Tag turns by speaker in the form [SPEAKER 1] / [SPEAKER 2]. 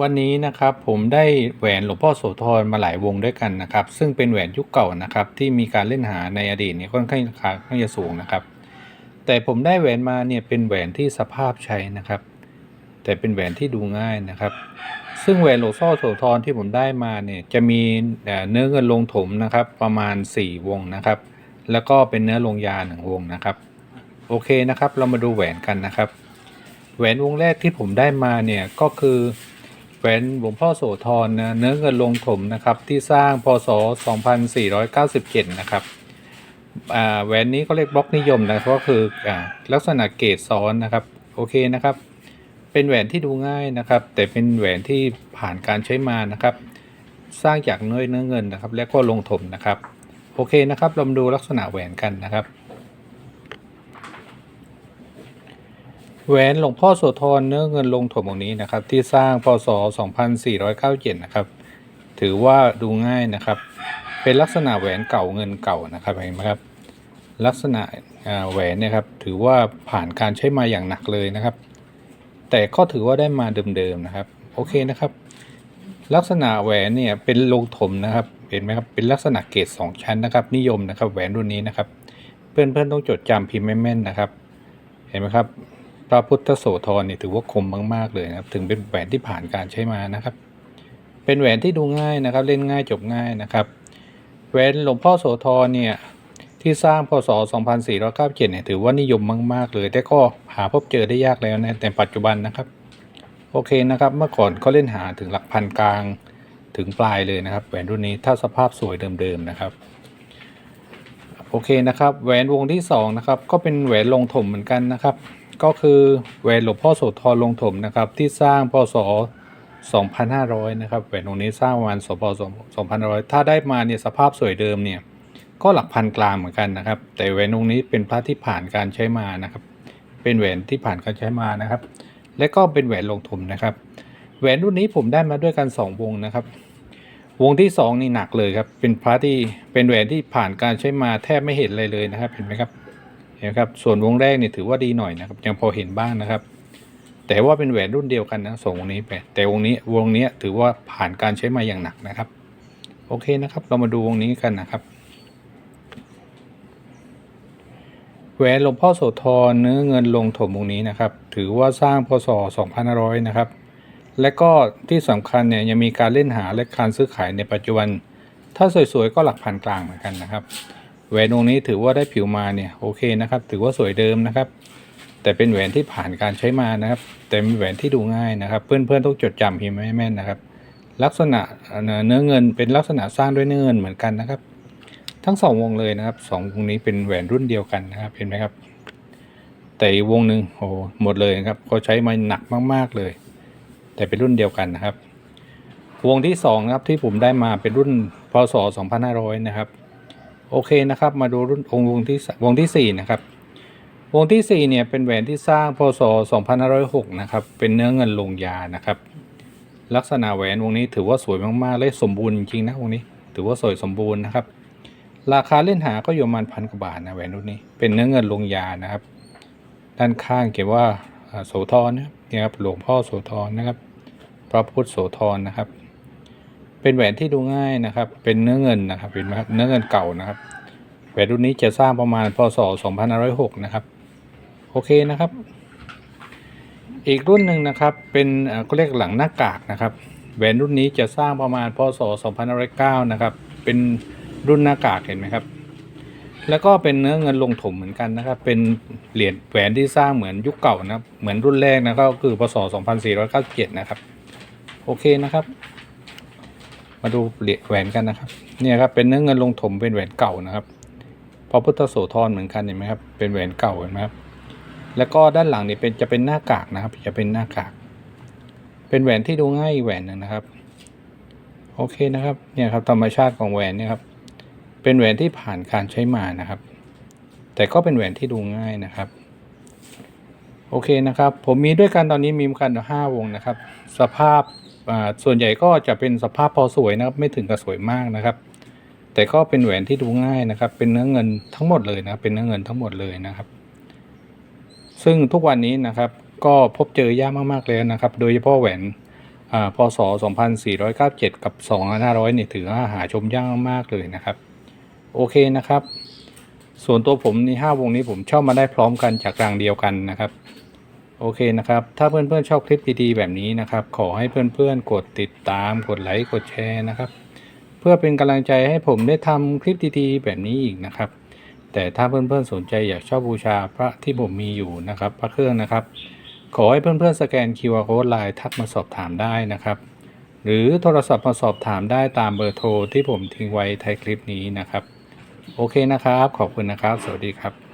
[SPEAKER 1] วันนี้นะครับผมได้แหวนหลวงพ่อโสธรมาหลายวงด้วยกันนะครับ ซึ่งเป็นแหวนยุคเก่านะครับ ที่มีการเล่นหาในอดีตเนี่ยค่อนข้างราคาค่อนข้างจะสูงนะครับ แต่ผมได้แหวนมาเนี่ยเป็นแหวนที่สภาพใช้นะครับ แต่เป็นแหวนที่ดูง่ายนะครับ ซึ่งแหวนหลวงพ่อโสธรที่ผมได้มาเนี่ยจะมีเอ่อเนื้อเงินลงถมนะครับ ประมาณ 4 วงนะครับ แล้วก็เป็นเนื้อลงยาหนึ่งวงนะครับ โอเคนะครับ เรามาดูแหวนกันนะครับ แหวนวงแรกที่ผมได้มาเนี่ยก็คือ แหวนหลวงพ่อโสธรนะเนื้อเงินลงถมนะครับที่สร้างพศ 2497 นะครับแหวนนี้ก็เรียกบล็อกนิยมนะก็คืออลักษณะเกรดซ้อนนะครับโอเคนะครับ เป็นแหวนที่ดูง่ายนะครับ แต่เป็นแหวนที่ผ่านการใช้มานะครับ สร้างจากเนื้อเนื้อเงินนะครับ และก็ลงถมนะครับโอเคนะครับเรามาดูลักษณะแหวนกันนะครับ แหวนหลวงพ่อโสธรเนื้อเงินลงถมองนี้นะครับ ที่สร้างพศ 2497 นะครับ ถือว่าดูง่ายนะครับ เป็นลักษณะแหวนเก่าเงินเก่านะครับเห็นไหมครับ ลักษณะแหวนเนี่ยครับถือว่าผ่านการใช้มาอย่างหนักเลยนะครับ แต่ก็ถือว่าได้มาเดิมๆนะครับ โอเคนะครับ ลักษณะแหวนเนี่ยเป็นลงถมนะครับ เห็นไหมครับ เป็นลักษณะเกรดสองชั้นนะครับ นิยมนะครับ แหวนรุ่นนี้นะครับ เพื่อนๆต้องจดจำพิมพ์แม่นๆนะครับ เห็นไหมครับ พระพุทธโสธรเนี่ยถือว่าคมมาก ๆ เลยนะครับ ถึงเป็นแหวนที่ผ่านการใช้มานะครับ เป็นแหวนที่ดูง่ายนะครับ เล่นง่ายจบง่ายนะครับ แหวนหลวงพ่อโสธรเนี่ยที่สร้างพศ 2497 เนี่ยถือว่านิยมมาก ๆ เลย แต่ก็หาพบเจอได้ยากแล้วในแต่ปัจจุบันนะครับ โอเคนะครับ เมื่อก่อนเขาเล่นหาถึงหลักพันกลางถึงปลายเลยนะครับ แหวนรุ่นนี้ถ้าสภาพสวยเดิมๆนะครับโอเคนะครับ แหวนวงที่สองนะครับก็เป็นแหวนลงถมเหมือนกันนะครับ ก็คือแหวนหลวงพ่อโสธรลงถมนะครับที่สร้างพศ2,500 นะครับแหวนวงนี้สร้างประมาณสพ2,500 ถ้าได้มาเนี่ยสภาพสวยเดิมเนี่ยก็หลักพันกลางเหมือนกันนะครับ แต่แหวนวงนี้เป็นพระที่ผ่านการใช้มานะครับ เป็นแหวนที่ผ่านการใช้มานะครับ และก็เป็นแหวนลงถมนะครับ แหวนรุ่นนี้ผมได้มาด้วยกัน 2 วงนะครับ วงที่ 2 นี่หนักเลยครับเป็นพระที่เป็นแหวนที่ผ่านการใช้มาแทบไม่เห็นเลยเลยนะครับเห็นไหมครับ นไหมครับส่วนวงแรกเนี่ยถือว่าดีหน่อยนะครับยังพอเห็นบ้างนะครับ แต่ว่าเป็นแหวนรุ่นเดียวกันนะสองวงนี้ไปแต่วงนี้วงนี้ถือว่าผ่านการใช้มาอย่างหนักนะครับ โอเคนะครับ เรามาดูวงนี้กันนะครับแหวนหลวงพ่อโสธรเนื้อเงินลงถมวงนี้นะครับ ถือว่าสร้างพศ2500 นะครับ และก็ที่สำคัญเนี่ยยังมีการเล่นหาและการซื้อขายในปัจจุบัน ถ้าสวยๆก็หลักพันกลางเหมือนกันนะครับ แหวนวงนี้ถือว่าได้ผิวมาเนี่ยโอเคนะครับ ถือว่าสวยเดิมนะครับ แต่เป็นแหวนที่ผ่านการใช้มานะครับ แต่เป็นแหวนที่ดูง่ายนะครับ เพื่อนๆต้องจดจำพิมพ์ให้แม่นนะครับ ลักษณะเนื้อเงินเป็นลักษณะสร้างด้วยเนื้อเงินเหมือนกันนะครับ ทั้งสองวงเลยนะครับสองวงนี้เป็นแหวนรุ่นเดียวกันนะครับเห็นไหมครับ แต่วงหนึ่งโอ้หมดเลยนะครับเขาใช้มาหนักมากๆเลย แต่เป็นรุ่นเดียวกันนะครับวงที่สองนะครับที่ผมได้มาเป็นรุ่นพศ2500 นะครับ โอเคนะครับ มาดูรุ่นองค์วงที่สวงที่สี่นะครับวงที่สี่เนี่ยเป็นแหวนที่สร้างพศ 2506 นะครับ เป็นเนื้อเงินลงยานะครับ ลักษณะแหวนวงนี้ถือว่าสวยมากๆ และสมบูรณ์จริงนะวงนี้ ถือว่าสวยสมบูรณ์นะครับ ราคาเล่นหาก็อยู่ประมาณพันกว่าบาทนะแหวนรุ่นนี้ เป็นเนื้อเงินลงยานะครับ ด้านข้างเขียนว่าโสธรนะนี่ครับ หลวงพ่อโสธรนะครับ พระพุทธโสธรนะครับ เป็นแหวนที่ดูง่ายนะครับ เป็นเนื้อเงินนะครับเห็นไหมครับเนื้อเงินเก่านะครับ แหวนรุ่นนี้จะสร้างประมาณพศ2506นะครับ โอเคนะครับ อีกรุ่นหนึ่งนะครับ เป็นเอ่อก็เรียกหลังหน้ากากนะครับ แหวนรุ่นนี้จะสร้างประมาณพศ2509นะครับ เป็นรุ่นหน้ากากเห็นไหมครับ แล้วก็เป็นเนื้อเงินลงถมเหมือนกันนะครับ เป็นเหรียญแหวนที่สร้างเหมือนยุคเก่านะครับ เหมือนรุ่นแรกนะก็คือพศ2497นะครับ โอเคนะครับ มาดูเหรียญแหวนกันนะครับ เนี่ยครับเป็นเนื้อเงินลงถมเป็นแหวนเก่านะครับพระพุทธโสธรเหมือนกันเห็นไหมครับ เป็นแหวนเก่าเห็นไหมครับ แล้วก็ด้านหลังนี่เป็นจะเป็นหน้ากากนะครับ จะเป็นหน้ากาก เป็นแหวนที่ดูง่ายแหวนหนึงนะครับ โอเคนะครับ เนี่ยครับธรรมชาติของแหวนเนี่ยครับ เป็นแหวนที่ผ่านการใช้มานะครับ แต่ก็เป็นแหวนที่ดูง่ายนะครับโอเคนะครับ ผมมีด้วยกันตอนนี้มีกันห้าวงนะครับ สภาพ ส่วนใหญ่ก็จะเป็นสภาพพอสวยนะครับ ไม่ถึงกับสวยมากนะครับ แต่ก็เป็นแหวนที่ดูง่ายนะครับ เป็นเนื้อเงินทั้งหมดเลยนะเป็นเนื้อเงินทั้งหมดเลยนะครับ ซึ่งทุกวันนี้นะครับก็พบเจอยากมากๆเลยนะครับ โดยเฉพาะแหวนอ่าพศ 2497 กับ 2500เนี่ยถือว่าหาชมยากมากเลยนะครับ โอเคนะครับ ส่วนตัวผมใน5วงนี้ผมเช่ามาได้พร้อมกันจากรางเดียวกันนะครับ โอเคนะครับ ถ้าเพื่อนๆชอบคลิปดีๆแบบนี้นะครับ ขอให้เพื่อนๆกดติดตาม กดไลค์ กดแชร์นะครับ เพื่อเป็นกำลังใจให้ผมได้ทำคลิปดีๆแบบนี้อีกนะครับ แต่ถ้าเพื่อนๆสนใจอยากเช่าบูชาพระที่ผมมีอยู่นะครับ พระเครื่องนะครับ ขอให้เพื่อนๆสแกน QR Code ไลน์ทักมาสอบถามได้นะครับ หรือโทรศัพท์มาสอบถามได้ตามเบอร์โทรที่ผมทิ้งไว้ท้ายคลิปนี้นะครับ โอเคนะครับ ขอบคุณนะครับ สวัสดีครับ